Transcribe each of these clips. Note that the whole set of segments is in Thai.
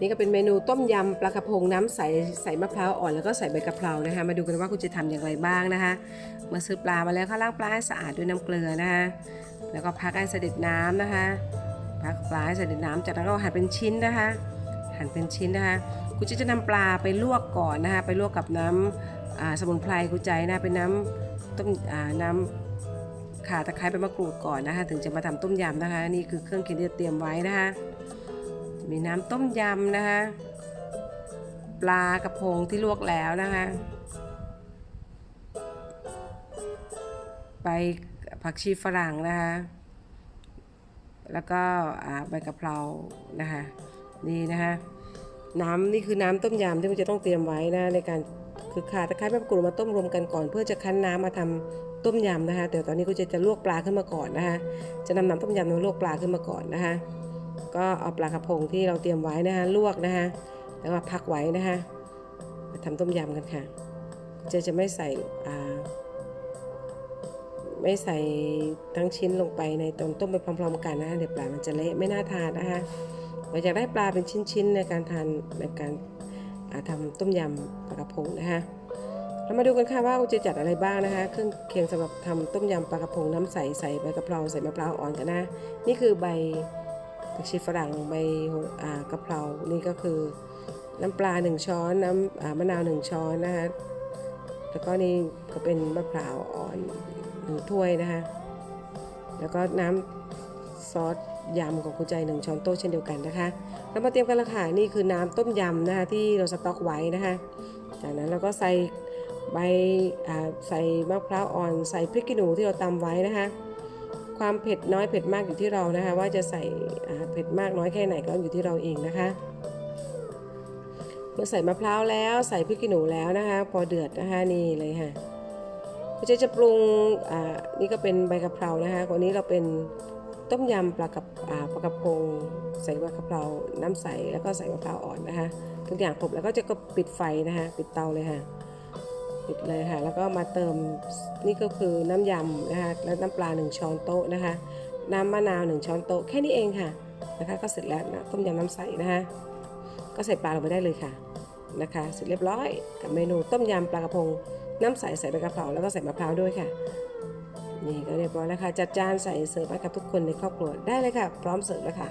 นี่ก็เป็นเมนูต้มยำปลากระพงน้ำใสใส่มะพร้าวอ่อนแล้วก็ใส่ใบกะเพรานะคะ มาดูกันว่าคุณจะทำอย่างไรบ้างนะคะมื่อซื้อปลามาแล้วก็ล้างปลาให้สะอาดด้วยน้ำเกลือนะคะแล้วก็พักให้เสด็จน้ำนะคะ พักปลาให้เสด็จน้ำจากนั้นก็หั่นเป็นชิ้นนะคะ หั่นเป็นชิ้นนะคะคุณจะจะนำปลาไปลวกก่อนนะคะไปลวกกับน้ำสมุนไพรกุใจนะเป็นน้ำต้มน้ำข่าตะไคร้เป็นมะกรูดก่อนนะคะ ถึงจะมาทำต้มยำนะคะ นี่คือเครื่องเคียงที่เตรียมไว้นะคะ มีน้ำต้มยำนะคะ ปลากระพงที่ลวกแล้วนะคะ ใบผักชีฝรั่งนะคะ แล้วก็ใบกะเพรานะคะนี่นะคะน้ำนี่คือน้ำต้มยำที่มันจะต้องเตรียมไว้นะในการคือขาตะไคร้ใบมะกรูดมาต้มรวมกันก่อน เพื่อจะคั้นน้ำมาทำต้มยำนะคะแต่ตอนนี้ก็จะจะลวกปลาขึ้นมาก่อนนะคะจะนำน้ำต้มยำมาลวกปลาขึ้นมาก่อนนะคะ ก็เอาปลากระพงที่เราเตรียมไว้นะคะลวกนะคะแล้วก็พักไว้นะคะมาทำต้มยำกันค่ะเจะจะไม่ใส่ไม่ใส่ทั้งชิ้นลงไปในตอนต้มไปพร้อม ๆ กันนะเดี๋ยวปลามันจะเละไม่น่าทานนะคะเราอยากได้ปลาเป็นชิ้นๆในการทานในการาทำต้มยำปลากระพงนะคะเรามาดูกันค่ะว่าเราจะจัดอะไรบ้างนะคะ เครื่องเคียงสำหรับทำต้มยำปลากระพงน้ำใสใส่ใบกะเพราใส่มะพร้าวอ่อนกันนะ นี่คือใบ ผักชีฝรั่งใบกะเพรานี่ก็คือน้ำปลา 1 ช้อน น้ำอ่ามะนาว 1 ช้อนนะคะแล้วก็นี่ก็เป็นมะพร้าวอ่อนหนึ่งถ้วยนะคะแล้วก็น้ำซอสยำของคุณใจหนึ่งช้อนโต๊ะเช่นเดียวกันนะคะแล้วมาเตรียมกันละค่ะนี่คือน้ำต้มยำนะคะที่เราสต๊อกไว้นะคะ จากนั้นเราก็ใส่ใบใส่มะพร้าวอ่อน ใส่พริกขี้หนูที่เราตำไว้นะคะ ความเผ็ดน้อยเผ็ดมากอยู่ที่เรานะคะ ว่าจะใส่เผ็ดมากน้อยแค่ไหนก็อยู่ที่เราเองนะคะเมื่อใส่มะพร้าวแล้วใส่พริกขี้หนูแล้วนะคะ พอเดือดนะคะนี่เลยค่ะก็จะจะปรุงอ่านี่ก็เป็นใบกะเพรานะคะวันนี้เราเป็นต้มยำปลากระอ่าปลากระพงใส่ใบกะเพราน้ำใสแล้วก็ใส่มะพร้าวอ่อนนะคะ ทุกอย่างครบแล้วก็จะก็ปิดไฟนะคะ ปิดเตาเลยค่ะ ปิดเลยค่ะ แล้วก็มาเติมนี่ก็คือน้ำยำนะคะ แล้วน้ำปลา 1 ช้อนโต๊ะนะคะ น้ำมะนาว 1 ช้อนโต๊ะ แค่นี้เองค่ะนะคะ ก็เสร็จแล้วนะต้มยำน้ำใสนะคะ ก็ใส่ปลาลงไปได้เลยค่ะนะคะ เสร็จเรียบร้อยกับเมนูต้มยำปลากระพง น้ำใสใส่ใบกะเพราแล้วก็ใส่มะพร้าวด้วยค่ะ นี่ก็เรียบร้อยแล้วค่ะ จัดจานใส่เสิร์ฟให้กับทุกคนในครอบครัวได้เลยค่ะ พร้อมเสิร์ฟแล้วค่ะ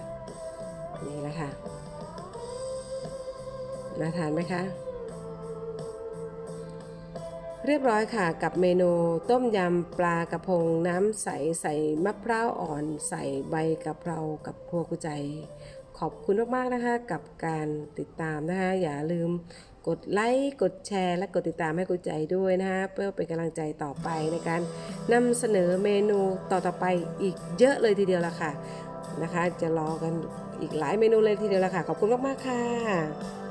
นี่แหละค่ะน่าทานไหมคะ เรียบร้อยค่ะกับเมนูต้มยำปลากระพงน้ำใสใส่มะพร้าวอ่อนใส่ใบกะเพรากับครัวกุใจ ขอบคุณมากๆนะคะกับการติดตามนะคะอย่าลืมกดไลค์กดแชร์และกดติดตามให้กุใจด้วยนะคะเพื่อเป็นกำลังใจต่อไปในการนำเสนอเมนูต่อๆไปอีกเยอะเลยทีเดียวละค่ะนะคะ จะรอกันอีกหลายเมนูเลยทีเดียวละค่ะ ขอบคุณมากๆค่ะ